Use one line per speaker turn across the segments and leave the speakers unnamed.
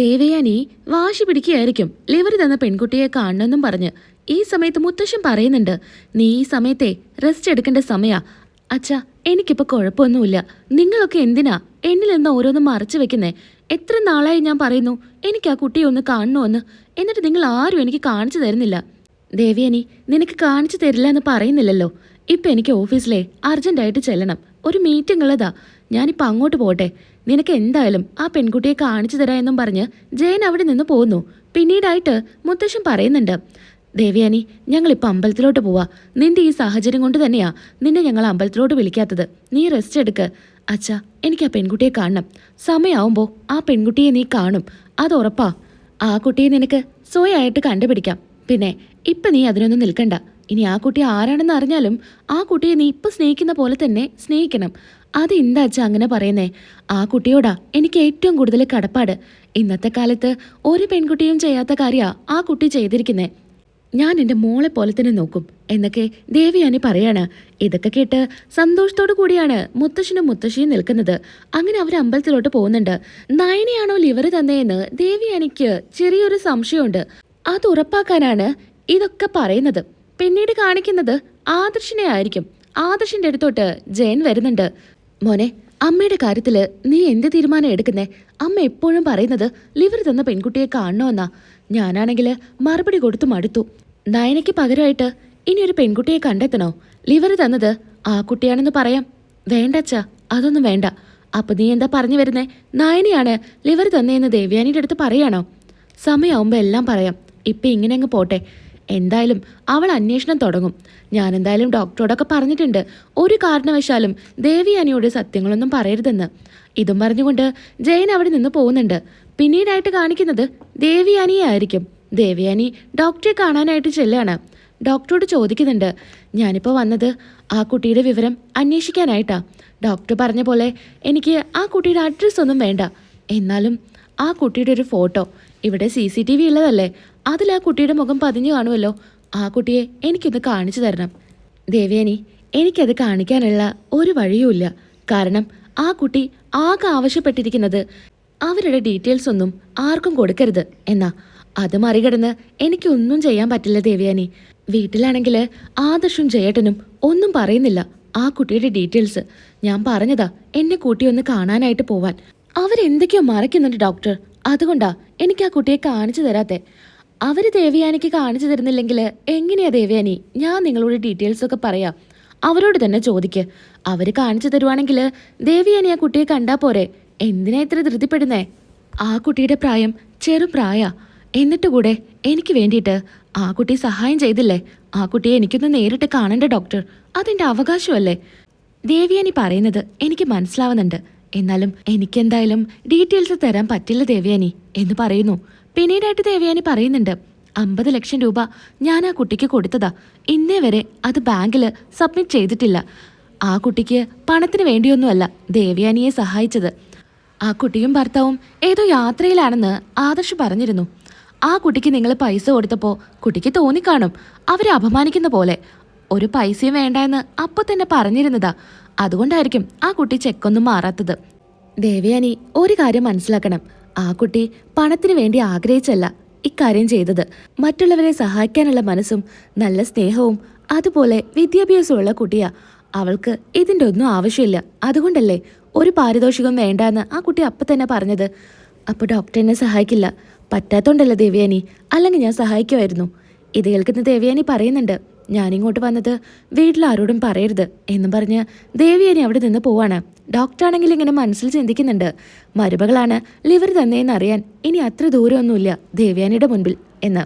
ദേവയാനി വാശി പിടിക്കുകയായിരിക്കും. ലിവർ തന്ന പെൺകുട്ടിയെ കാണണമെന്നും പറഞ്ഞ് ഈ സമയത്ത് മുത്തശ്ശൻ പറയുന്നുണ്ട് നീ ഈ സമയത്തെ റെസ്റ്റ് എടുക്കേണ്ട സമയാ. അച്ഛാ എനിക്കിപ്പോൾ കുഴപ്പമൊന്നുമില്ല. നിങ്ങളൊക്കെ എന്തിനാ എന്നിൽ നിന്ന് ഓരോന്നും മറച്ചു വെക്കുന്നേ? എത്ര നാളായി ഞാൻ പറയുന്നു എനിക്ക് ആ കുട്ടിയെ ഒന്ന് കാണണമെന്ന്. എന്നിട്ട് നിങ്ങൾ ആരും എനിക്ക് കാണിച്ചു തരുന്നില്ല. ദേവിയനി നിനക്ക് കാണിച്ചു തരില്ല എന്ന് പറയുന്നില്ലല്ലോ. ഇപ്പം എനിക്ക് ഓഫീസിലെ അർജന്റായിട്ട് ചെല്ലണം. ഒരു മീറ്റിംഗ് ഉള്ളതാ. ഞാനിപ്പോൾ അങ്ങോട്ട് പോട്ടെ. നിനക്ക് എന്തായാലും ആ പെൺകുട്ടിയെ കാണിച്ചു തരാ എന്നും പറഞ്ഞ് ജയൻ അവിടെ നിന്ന് പോകുന്നു പിന്നീടായിട്ട് മുത്തശ്ശൻ പറയുന്നുണ്ട് ദേവയാനി ഞങ്ങളിപ്പോൾ അമ്പലത്തിലോട്ട് പോവാ. നിന്റെ ഈ സാഹചര്യം കൊണ്ട് തന്നെയാ നിന്നെ ഞങ്ങൾ അമ്പലത്തിലോട്ട് വിളിക്കാത്തത്. നീ റെസ്റ്റ് എടുക്ക്. അച്ഛാ എനിക്ക് ആ പെൺകുട്ടിയെ കാണണം. സമയമാവുമ്പോൾ ആ പെൺകുട്ടിയെ നീ കാണും. അത് ഉറപ്പാ. ആ കുട്ടിയെ നിനക്ക് സ്വയമായിട്ട് കണ്ടുപിടിക്കാം. പിന്നെ ഇപ്പം നീ അതിനൊന്നും നിൽക്കണ്ട. ഇനി ആ കുട്ടി ആരാണെന്ന് അറിഞ്ഞാലും ആ കുട്ടിയെ നീ ഇപ്പം സ്നേഹിക്കുന്ന പോലെ തന്നെ സ്നേഹിക്കണം. അത് അച്ഛ അങ്ങനെ പറയുന്നേ? ആ കുട്ടിയോടാ എനിക്ക് ഏറ്റവും കൂടുതൽ കടപ്പാട്. ഇന്നത്തെ കാലത്ത് ഒരു പെൺകുട്ടിയും ചെയ്യാത്ത കാര്യാ ആ കുട്ടി ചെയ്തിരിക്കുന്നേ. ഞാൻ എന്റെ മോളെ പോലെ തന്നെ നോക്കും. എന്നൊക്കെ ദേവിയാനി പറയാണ്. ഇതൊക്കെ കേട്ട് സന്തോഷത്തോടു കൂടിയാണ് മുത്തശ്ശനും മുത്തശ്ശിയും നിൽക്കുന്നത്. അങ്ങനെ അവർ അമ്പലത്തിലോട്ട് പോകുന്നുണ്ട്. നയനയാണോ ലിവർ തന്നെയെന്ന് ദേവിയാനിക്ക് ചെറിയൊരു സംശയമുണ്ട്. അത് ഉറപ്പാക്കാനാണ് ഇതൊക്കെ പറയുന്നത്. പിന്നീട് കാണിക്കുന്നത് ആദർശിനെ ആയിരിക്കും ആദർശിന്റെ അടുത്തോട്ട് ജയൻ വരുന്നുണ്ട്. മോനെ അമ്മയുടെ കാര്യത്തിൽ നീ എന്ത് തീരുമാനം എടുക്കുന്നേ? അമ്മ എപ്പോഴും പറയുന്നത് ലിവർ തന്ന പെൺകുട്ടിയെ കാണണമെന്നാ ഞാനാണെങ്കിൽ മറുപടി കൊടുത്തു മടുത്തു. നയനയ്ക്ക് പകരമായിട്ട് ഇനി ഒരു പെൺകുട്ടിയെ കണ്ടെത്തണോ? ലിവർ തന്നത് ആ കുട്ടിയാണെന്ന് പറയാം. വേണ്ടച്ചാ അതൊന്നും വേണ്ട. അപ്പൊ നീ എന്താ പറഞ്ഞു വരുന്നേ? നയനയാണ് ലിവർ തന്നേന്ന് ദേവ്യാനിയുടെ അടുത്ത് പറയാണോ? സമയമാവുമ്പോ എല്ലാം പറയാം. ഇപ്പൊ ഇങ്ങനെ അങ്ങ് പോട്ടെ. എന്തായാലും അവൾ അന്വേഷണം തുടങ്ങും. ഞാൻ എന്തായാലും ഡോക്ടറോടൊക്കെ പറഞ്ഞിട്ടുണ്ട്. ഒരു കാരണവശാലും ദേവി അനിയോട് സത്യങ്ങളൊന്നും പറയരുതെന്ന്. ഇതും പറഞ്ഞുകൊണ്ട് ജയൻ അവിടെ നിന്ന് പോകുന്നുണ്ട്. പിന്നീടായിട്ട് കാണിക്കുന്നത് ദേവിയാനിയെ ആയിരിക്കും. ദേവിയാനി ഡോക്ടറെ കാണാനായിട്ട് ചെല്ലാണ്. ഡോക്ടറോട് ചോദിക്കുന്നുണ്ട് ഞാനിപ്പോൾ വന്നത് ആ കുട്ടിയുടെ വിവരം അന്വേഷിക്കാനായിട്ടാ. ഡോക്ടർ പറഞ്ഞ പോലെ എനിക്ക് ആ കുട്ടിയുടെ അഡ്രസ്സ് ഒന്നും വേണ്ട. എന്നാലും ആ കുട്ടിയുടെ ഒരു ഫോട്ടോ ഇവിടെ സി സി ടി വി ഉള്ളതല്ലേ? അതിൽ ആ കുട്ടിയുടെ മുഖം പതിഞ്ഞു കാണുമല്ലോ. ആ കുട്ടിയെ എനിക്കൊന്ന് കാണിച്ചു തരണം. ദേവേനി എനിക്കത് കാണിക്കാനുള്ള ഒരു വഴിയുമില്ല. കാരണം ആ കുട്ടി ആകെ ആവശ്യപ്പെട്ടിരിക്കുന്നത് അവരുടെ ഡീറ്റെയിൽസ് ഒന്നും ആർക്കും കൊടുക്കരുത് എന്നാ. അത് മറികടന്ന് എനിക്കൊന്നും ചെയ്യാൻ പറ്റില്ല ദേവയാനി. വീട്ടിലാണെങ്കിൽ ആദർശും ജയേട്ടനും ഒന്നും പറയുന്നില്ല ആ കുട്ടിയുടെ ഡീറ്റെയിൽസ്. ഞാൻ പറഞ്ഞതാ എന്നെ കൂട്ടി ഒന്ന് കാണാനായിട്ട് പോവാൻ. അവരെന്തൊക്കെയോ മറയ്ക്കുന്നുണ്ട് ഡോക്ടർ. അതുകൊണ്ടാ എനിക്ക് ആ കുട്ടിയെ കാണിച്ചു തരാത്തെ. അവർ ദേവയാനിക്ക് കാണിച്ചു തരുന്നില്ലെങ്കിൽ എങ്ങനെയാ ദേവയാനി? ഞാൻ നിങ്ങളോട് ഡീറ്റെയിൽസ് ഒക്കെ പറയാം. അവരോട് തന്നെ ചോദിക്ക്. അവർ കാണിച്ചു തരുവാണെങ്കിൽ ദേവിയാനി ആ കുട്ടിയെ കണ്ടാ പോരെ. എന്തിനാ ഇത്ര ധൃതിപ്പെടുന്നേ? ആ കുട്ടിയുടെ പ്രായം ചെറു പ്രായ. എന്നിട്ട് കൂടെ എനിക്ക് വേണ്ടിയിട്ട് ആ കുട്ടി സഹായം ചെയ്തില്ലേ? ആ കുട്ടിയെ എനിക്കൊന്ന് നേരിട്ട് കാണണ്ട ഡോക്ടർ. അതെന്റെ അവകാശമല്ലേ? ദേവിയാനി പറയുന്നത് എനിക്ക് മനസ്സിലാവുന്നുണ്ട്. എന്നാലും എനിക്കെന്തായാലും ഡീറ്റെയിൽസ് തരാൻ പറ്റില്ല ദേവയാനി എന്ന് പറയുന്നു. പിന്നീടായിട്ട് ദേവയാനി പറയുന്നുണ്ട് അമ്പത് ലക്ഷം രൂപ ഞാൻ ആ കുട്ടിക്ക് കൊടുത്തതാ. ഇന്നേ വരെ അത് ബാങ്കിൽ സബ്മിറ്റ് ചെയ്തിട്ടില്ല. ആ കുട്ടിക്ക് പണത്തിന് വേണ്ടിയൊന്നുമല്ല ദേവയാനിയെ സഹായിച്ചത്. ആ കുട്ടിയും ഭർത്താവും ഏതോ യാത്രയിലാണെന്ന് ആദർശ് പറഞ്ഞിരുന്നു. ആ കുട്ടിക്ക് നിങ്ങൾ പൈസ കൊടുത്തപ്പോൾ കുട്ടിക്ക് തോന്നിക്കാണും. അവരെ അപമാനിക്കുന്ന പോലെ ഒരു പൈസയും വേണ്ട എന്ന് അപ്പൊ തന്നെ പറഞ്ഞിരുന്നതാ. അതുകൊണ്ടായിരിക്കും ആ കുട്ടി ചെക്കൊന്നും മാറാത്തത്. ദേവയാനി ഒരു കാര്യം മനസ്സിലാക്കണം. ആ കുട്ടി പണത്തിന് വേണ്ടി ആഗ്രഹിച്ചല്ല ഇക്കാര്യം ചെയ്തത്. മറ്റുള്ളവരെ സഹായിക്കാനുള്ള മനസ്സും നല്ല സ്നേഹവും അതുപോലെ വിദ്യാഭ്യാസമുള്ള കുട്ടിയാ. അവൾക്ക് ഇതിന്റെ ഒന്നും ആവശ്യമില്ല. അതുകൊണ്ടല്ലേ ഒരു പാരിതോഷികം വേണ്ടാന്ന് ആ കുട്ടി അപ്പൊ തന്നെ പറഞ്ഞത്. അപ്പോൾ ഡോക്ടർ എന്നെ സഹായിക്കില്ല. പറ്റാത്തോണ്ടല്ല ദേവയാനി അല്ലെങ്കിൽ ഞാൻ സഹായിക്കുമായിരുന്നു. ഇത് കേൾക്കുന്ന ദേവയാനി പറയുന്നുണ്ട്. ഞാനിങ്ങോട്ട് വന്നത് വീട്ടിലാരോടും പറയരുത് എന്നും പറഞ്ഞ് ദേവിയാനി അവിടെ നിന്ന് പോവാണ്. ഡോക്ടറാണെങ്കിൽ ഇങ്ങനെ മനസ്സിൽ ചിന്തിക്കുന്നുണ്ട്. മരുമകളാണ് ലിവർ തന്നെയെന്ന് അറിയാൻ ഇനി അത്ര ദൂരമൊന്നുമില്ല ദേവ്യാനിയുടെ മുൻപിൽ എന്ന്.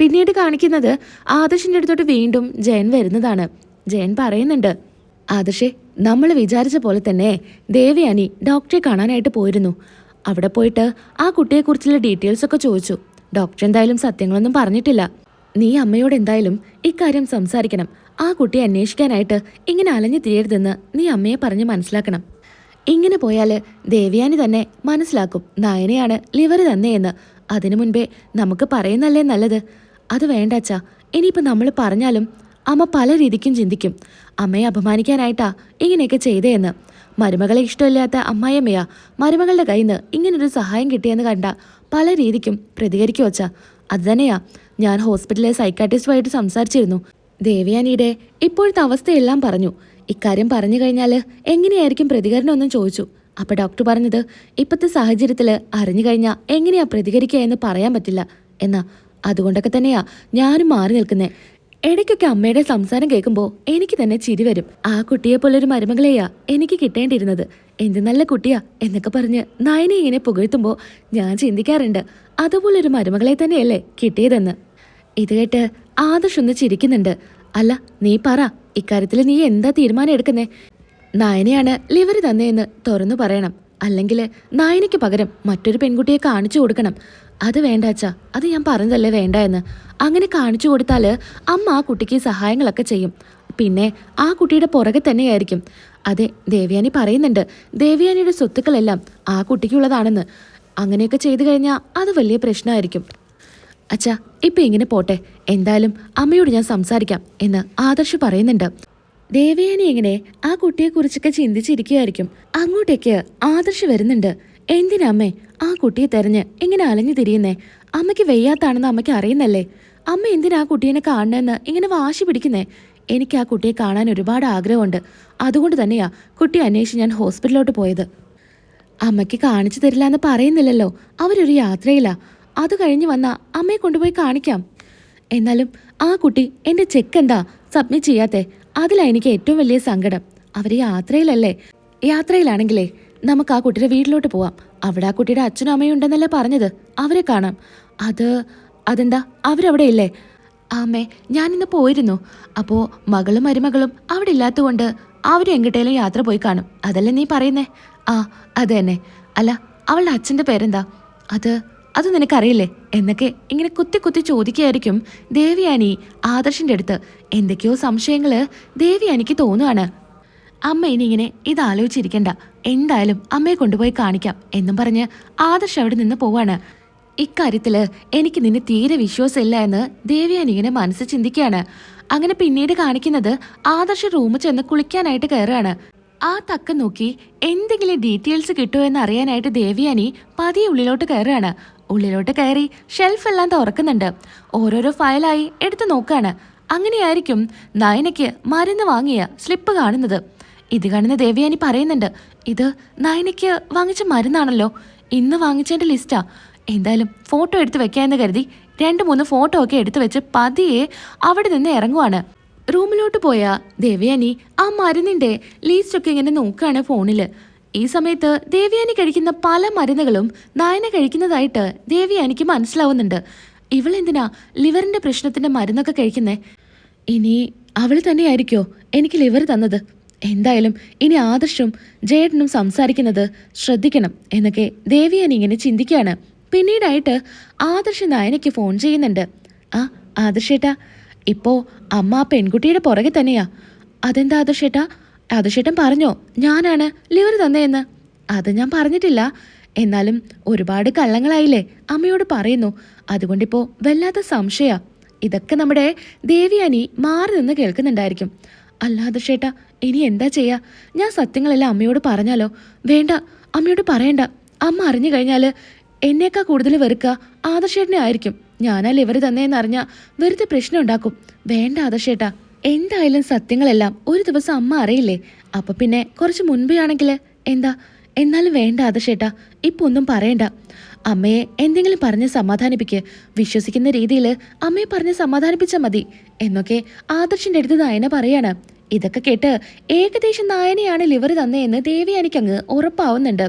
പിന്നീട് കാണിക്കുന്നത് ആദർശിന്റെ അടുത്തോട്ട് വീണ്ടും ജയൻ വരുന്നതാണ്. ജയൻ പറയുന്നുണ്ട് ആദർശേ നമ്മൾ വിചാരിച്ച പോലെ തന്നെ ദേവയാനി ഡോക്ടറെ കാണാനായിട്ട് പോയിരുന്നു. അവിടെ പോയിട്ട് ആ കുട്ടിയെക്കുറിച്ചുള്ള ഡീറ്റെയിൽസ് ഒക്കെ ചോദിച്ചു. ഡോക്ടർ എന്തായാലും സത്യങ്ങളൊന്നും പറഞ്ഞിട്ടില്ല. നീ അമ്മയോട് എന്തായാലും ഇക്കാര്യം സംസാരിക്കണം. ആ കുട്ടിയെ അന്വേഷിക്കാനായിട്ട് ഇങ്ങനെ അലഞ്ഞു തിരിയരുതെന്ന് നീ അമ്മയെ പറഞ്ഞ് മനസ്സിലാക്കണം. ഇങ്ങനെ പോയാൽ ദേവയാനി തന്നെ മനസ്സിലാക്കും നയനയാണ് ലിവർ തന്നെയെന്ന് അതിനു മുൻപേ നമുക്ക് പറയുന്നല്ലേ നല്ലത്? അത് വേണ്ട അച്ഛാ. ഇനിയിപ്പോൾ നമ്മൾ പറഞ്ഞാലും അമ്മ പല രീതിക്കും ചിന്തിക്കും. അമ്മയെ അപമാനിക്കാനായിട്ടാ ഇങ്ങനെയൊക്കെ ചെയ്തേന്ന്. മരുമകളെ ഇഷ്ടമില്ലാത്ത അമ്മായിയമ്മയാ മരുമകളുടെ കയ്യിൽ നിന്ന് ഇങ്ങനൊരു സഹായം കിട്ടിയെന്ന് കണ്ട പല രീതിക്കും പ്രതികരിക്കും വച്ച അത് തന്നെയാ ഞാൻ ഹോസ്പിറ്റലിലെ സൈക്കാട്രിസ്റ്റുമായിട്ട് സംസാരിച്ചിരുന്നു. ദേവയാനിയുടെ ഇപ്പോഴത്തെ അവസ്ഥയെല്ലാം പറഞ്ഞു. ഇക്കാര്യം പറഞ്ഞു കഴിഞ്ഞാൽ എങ്ങനെയായിരിക്കും പ്രതികരണം എന്നും ചോദിച്ചു. അപ്പോൾ ഡോക്ടർ പറഞ്ഞത് ഇപ്പോഴത്തെ സാഹചര്യത്തിൽ അറിഞ്ഞു കഴിഞ്ഞാൽ എങ്ങനെയാ പ്രതികരിക്കുക എന്ന് പറയാൻ പറ്റില്ല. എന്നാ അതുകൊണ്ടൊക്കെ തന്നെയാ ഞാനും മാറി നിൽക്കുന്നേ. ഇടയ്ക്കൊക്കെ അമ്മയുടെ സംസാരം കേൾക്കുമ്പോൾ എനിക്ക് തന്നെ ചിരി വരും. ആ കുട്ടിയെ പോലൊരു മരുമകളെയാ എനിക്ക് കിട്ടേണ്ടിയിരുന്നത്. എന്ത് നല്ല കുട്ടിയാ എന്നൊക്കെ പറഞ്ഞ് നയനെ ഇങ്ങനെ പുകഴ്ത്തുമ്പോൾ ഞാൻ ചിന്തിക്കാറുണ്ട്. അതുപോലൊരു മരുമകളെ തന്നെയല്ലേ കിട്ടിയതെന്ന്. ഇത് കേട്ട് ആദർശ് ഒന്ന് ചിരിക്കുന്നുണ്ട്. അല്ല നീ പറ ഇക്കാര്യത്തിൽ നീ എന്താ തീരുമാനം എടുക്കുന്നേ? നയനെയാണ് ലിവർ തന്നെയെന്ന് തുറന്നു പറയണം. അല്ലെങ്കിൽ നായനയ്ക്ക് പകരം മറ്റൊരു പെൺകുട്ടിയെ കാണിച്ചു കൊടുക്കണം. അത് വേണ്ട അച്ഛാ അത് ഞാൻ പറഞ്ഞതല്ലേ വേണ്ട എന്ന്. അങ്ങനെ കാണിച്ചു കൊടുത്താൽ അമ്മ ആ കുട്ടിക്ക് സഹായങ്ങളൊക്കെ ചെയ്യും. പിന്നെ ആ കുട്ടിയുടെ പുറകെ തന്നെയായിരിക്കും. അതെ ദേവ്യാനി പറയുന്നുണ്ട് ദേവ്യാനിയുടെ സ്വത്തുക്കളെല്ലാം ആ കുട്ടിക്കുള്ളതാണെന്ന്. അങ്ങനെയൊക്കെ ചെയ്തു കഴിഞ്ഞാൽ അത് വലിയ പ്രശ്നമായിരിക്കും. അച്ഛാ ഇപ്പം ഇങ്ങനെ പോട്ടെ എന്തായാലും അമ്മയോട് ഞാൻ സംസാരിക്കാം എന്ന് ആദർശ് പറയുന്നുണ്ട്. ദേവയാനി എങ്ങനെ ആ കുട്ടിയെക്കുറിച്ചൊക്കെ ചിന്തിച്ചിരിക്കുകയായിരിക്കും അങ്ങോട്ടേക്ക് ആദർശ് വരുന്നുണ്ട്. എന്തിനാ അമ്മേ ആ കുട്ടിയെ തെരഞ്ഞ് ഇങ്ങനെ അലഞ്ഞു തിരിയുന്നേ? അമ്മയ്ക്ക് വെയ്യാത്താണെന്ന് അമ്മയ്ക്ക് അറിയുന്നല്ലേ? അമ്മ എന്തിനാ കുട്ടീനെ കാണണമെന്ന് ഇങ്ങനെ വാശി പിടിക്കുന്നേ? എനിക്ക് ആ കുട്ടിയെ കാണാൻ ഒരുപാട് ആഗ്രഹമുണ്ട്. അതുകൊണ്ട് തന്നെയാ കുട്ടി അന്വേഷിച്ച് ഞാൻ ഹോസ്പിറ്റലിലോട്ട് പോയത്. അമ്മയ്ക്ക് കാണിച്ചു തരില്ല എന്ന് പറയുന്നില്ലല്ലോ. അവരൊരു യാത്രയിലാ. അത് കഴിഞ്ഞ് വന്നാൽ അമ്മയെ കൊണ്ടുപോയി കാണിക്കാം. എന്നാലും ആ കുട്ടി എന്റെ ചെക്ക് എന്താ? സബ്മിറ്റ് ചെയ്യാത്തേ? അതിലാ എനിക്ക് ഏറ്റവും വലിയ സങ്കടം. അവർ യാത്രയിലല്ലേ? യാത്രയിലാണെങ്കിലേ? നമുക്ക് ആ കുട്ടിയുടെ വീട്ടിലോട്ട് പോവാം. അവിടെ ആ കുട്ടിയുടെ അച്ഛനും അമ്മയും ഉണ്ടെന്നല്ലേ പറഞ്ഞത്. അവരെ കാണാം. അത് അതെന്താ? അവരവിടെ ഇല്ലേ? ആമേ ഞാനിന്ന് പോയിരുന്നു. അപ്പോൾ മകളും മരുമകളും അവിടെ ഇല്ലാത്തതുകൊണ്ട് അവരും എങ്ങോട്ടേലും യാത്ര പോയി കാണും. അതല്ലേ നീ പറയുന്നേ? ആ അത് തന്നെ. അല്ല അവളുടെ അച്ഛന്റെ പേരെന്താ? അത് അത് നിനക്കറിയില്ലേ? എന്നൊക്കെ ഇങ്ങനെ കുത്തി കുത്തി ചോദിക്കുകയായിരിക്കും ദേവിയാനി ആദർശിന്റെ അടുത്ത്. എന്തൊക്കെയോ സംശയങ്ങൾ ദേവിയാനിക്ക് തോന്നുകയാണ് അമ്മ ഇനി ഇങ്ങനെ ഇത് ആലോചിച്ചിരിക്കണ്ട എന്തായാലും അമ്മയെ കൊണ്ടുപോയി കാണിക്കാം എന്നും പറഞ്ഞ് ആദർശ് അവിടെ നിന്ന് പോവാണ്. ഇക്കാര്യത്തിൽ എനിക്ക് നിന്നെ തീരെ വിശ്വാസമില്ല എന്ന് ദേവിയാൻ ഇങ്ങനെ മനസ്സ് ചിന്തിക്കുകയാണ്. അങ്ങനെ പിന്നീട് കാണിക്കുന്നത് ആദർശ് റൂമിൽ ചെന്ന് കുളിക്കാനായിട്ട് കയറുകയാണ്. ആ തക്ക നോക്കി എന്തെങ്കിലും ഡീറ്റെയിൽസ് കിട്ടുമോ എന്ന് അറിയാനായിട്ട് ദേവിയാനി പതിയെ ഉള്ളിലോട്ട് കയറുകയാണ്. ഉള്ളിലോട്ട് കയറി ഷെൽഫെല്ലാം തുറക്കുന്നുണ്ട്. ഓരോരോ ഫയലായി എടുത്തു നോക്കുകയാണ്. അങ്ങനെയായിരിക്കും നയനയ്ക്ക് മരുന്ന് വാങ്ങിയ സ്ലിപ്പ് കാണുന്നത്. ഇത് കാണുന്ന ദേവയാനി പറയുന്നുണ്ട് ഇത് നയനയ്ക്ക് വാങ്ങിച്ച മരുന്നാണല്ലോ. ഇന്ന് വാങ്ങിച്ചതിന്റെ ലിസ്റ്റാ എന്തായാലും ഫോട്ടോ എടുത്ത് വെക്കാമെന്ന് കരുതി രണ്ട് മൂന്ന് ഫോട്ടോ ഒക്കെ എടുത്തു വെച്ച് പതിയെ അവിടെ നിന്ന് ഇറങ്ങുവാണ്. റൂമിലോട്ട് പോയ ദേവയാനി ആ മരുന്നിന്റെ ലിസ്റ്റൊക്കെ ഇങ്ങനെ നോക്കുകയാണ് ഫോണിൽ ഈ സമയത്ത് ദേവയാനി കഴിക്കുന്ന പല മരുന്നുകളും നായന കഴിക്കുന്നതായിട്ട് ദേവയാനിക്ക് മനസ്സിലാവുന്നുണ്ട്. ഇവളെന്തിനാ ലിവറിന്റെ പ്രശ്നത്തിന്റെ മരുന്നൊക്കെ കഴിക്കുന്നേ? ഇനി അവൾ തന്നെയായിരിക്കോ എനിക്ക് ലിവർ തന്നത്? എന്തായാലും ഇനി ആദർശും ജേട്ടനും സംസാരിക്കുന്നത് ശ്രദ്ധിക്കണം എന്നൊക്കെ ദേവിയാനി ഇങ്ങനെ ചിന്തിക്കുകയാണ്. പിന്നീടായിട്ട് ആദർശ് നായനയ്ക്ക് ഫോൺ ചെയ്യുന്നുണ്ട്. ആ ആദർശേട്ടാ ഇപ്പോൾ അമ്മ ആ പെൺകുട്ടിയുടെ പുറകെ തന്നെയാ. അതെന്താ ആദർശേട്ടാ? ആദർശേട്ടൻ പറഞ്ഞോ ഞാനാണ് ലിവർ തന്നെയെന്ന് അത് ഞാൻ പറഞ്ഞിട്ടില്ല. എന്നാലും ഒരുപാട് കള്ളങ്ങളായില്ലേ അമ്മയോട് പറയുന്നു. അതുകൊണ്ടിപ്പോൾ വല്ലാത്ത സംശയ. ഇതൊക്കെ നമ്മുടെ ദേവിയാനി മാറി നിന്ന് കേൾക്കുന്നുണ്ടായിരിക്കും. അല്ലാതെ ചേട്ടാ ഇനി എന്താ ചെയ്യാ? ഞാൻ സത്യങ്ങളെല്ലാം അമ്മയോട് പറഞ്ഞാലോ? വേണ്ട അമ്മയോട് പറയണ്ട. അമ്മ അറിഞ്ഞു കഴിഞ്ഞാൽ എന്നേക്കാ കൂടുതൽ വെറുക്കുക ആദർശേട്ടനെ ആയിരിക്കും. ഞാനാൽ ഇവർ തന്നെയെന്ന് അറിഞ്ഞാൽ വെറുതെ പ്രശ്നം ഉണ്ടാക്കും. വേണ്ട ആദർശേട്ടാ എന്തായാലും സത്യങ്ങളെല്ലാം ഒരു ദിവസം അമ്മ അറിയില്ലേ? അപ്പൊ പിന്നെ കുറച്ച് മുൻപേ ആണെങ്കിൽ എന്താ? എന്നാലും വേണ്ട ആദർശേട്ടാ ഇപ്പൊ ഒന്നും പറയണ്ട. അമ്മയെ എന്തെങ്കിലും പറഞ്ഞ് സമാധാനിപ്പിക്ക്. വിശ്വസിക്കുന്ന രീതിയിൽ അമ്മയെ പറഞ്ഞ് സമാധാനിപ്പിച്ചാൽ മതി. എന്നൊക്കെ ആദർശിന്റെ അടുത്ത് നയന പറയാണ്. ഇതൊക്കെ കേട്ട് ഏകദേശം നായനെയാണ് ലിവർ ദേവി ദേവിയാനിക്കങ്ങ് ഉറപ്പാവുന്നുണ്ട്.